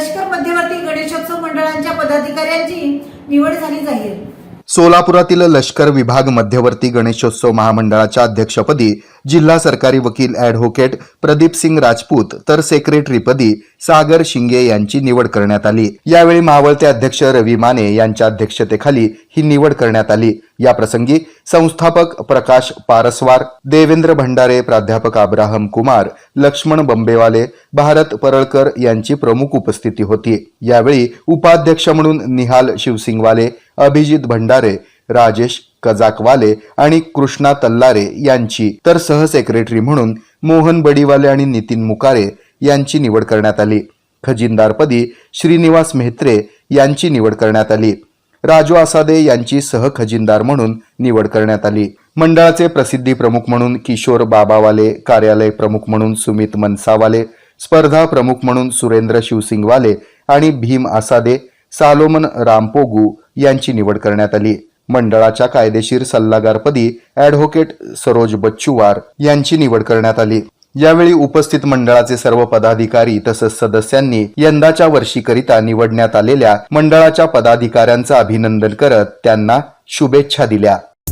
लष्कर मध्यवर्ती गणेशोत्सव मंडळांच्या पदाधिकाऱ्यांची निवड झाली जाहीर. सोलापुरातील लष्कर विभाग मध्यवर्ती गणेशोत्सव महामंडळाच्या अध्यक्षपदी जिल्हा सरकारी वकील ॲडव्होकेट प्रदीप सिंग राजपूत तर सेक्रेटरीपदी सागर शिंगे यांची निवड करण्यात आली. यावेळी मावळते अध्यक्ष रवी माने यांच्या अध्यक्षतेखाली ही निवड करण्यात आली. या प्रसंगी संस्थापक प्रकाश पारस्वार देवेंद्र भंडारे प्राध्यापक अब्राहम कुमार लक्ष्मण बंबेवाले भारत परळकर यांची प्रमुख उपस्थिती होती. यावेळी उपाध्यक्ष म्हणून निहाल शिवसिंगवाले अभिजित भंडारे राजेश कजाकवाले आणि कृष्णा तल्लारे यांची तर सहसेक्रेटरी म्हणून मोहन बडीवाले आणि नितीन मुकारे यांची निवड करण्यात आली. खजिनदारपदी श्रीनिवास मेहत्रे यांची निवड करण्यात आली. राजू आसादे यांची सहखजिनदार म्हणून निवड करण्यात आली. मंडळाचे प्रसिद्धी प्रमुख म्हणून किशोर बाबावाले कार्यालय प्रमुख म्हणून सुमित मनसावाले स्पर्धा प्रमुख म्हणून सुरेंद्र शिवसिंगवाले आणि भीम आसादे सालोमन रामपोगू यांची निवड करण्यात आली. मंडळाच्या कायदेशीर सल्लागारपदी ॲडव्होकेट सरोज बच्चूवार यांची निवड करण्यात आली. यावेळी उपस्थित मंडळाचे सर्व पदाधिकारी तसंच सदस्यांनी यंदाच्या वर्षीकरिता निवडण्यात आलेल्या मंडळाच्या पदाधिकाऱ्यांचं अभिनंदन करत त्यांना शुभेच्छा दिल्या.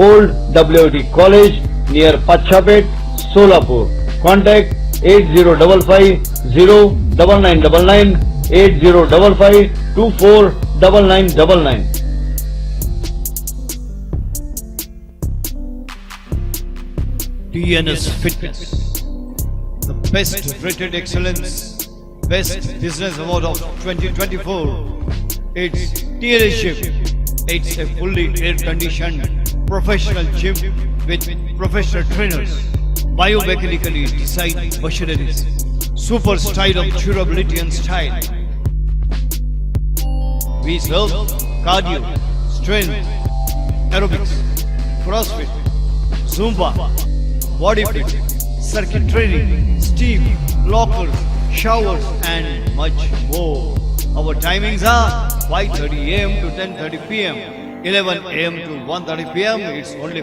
Old WIT College near Pachapet, Solapur. Contact 8055-0999, 8055-249999. TNS Fitness, the best rated excellence, best business award of 2024. It's dealership. It's a fully air-conditioned professional gym with professional trainers, biomechanically designed machineries, super style of durability and style. We serve cardio, strength, aerobics, CrossFit, Zumba, body fit, circuit training, steam, lockers, showers, and much more. Our timings are 5:30 a.m. to 10:30 p.m., 11 a.m. to 1:30 p.m. It's only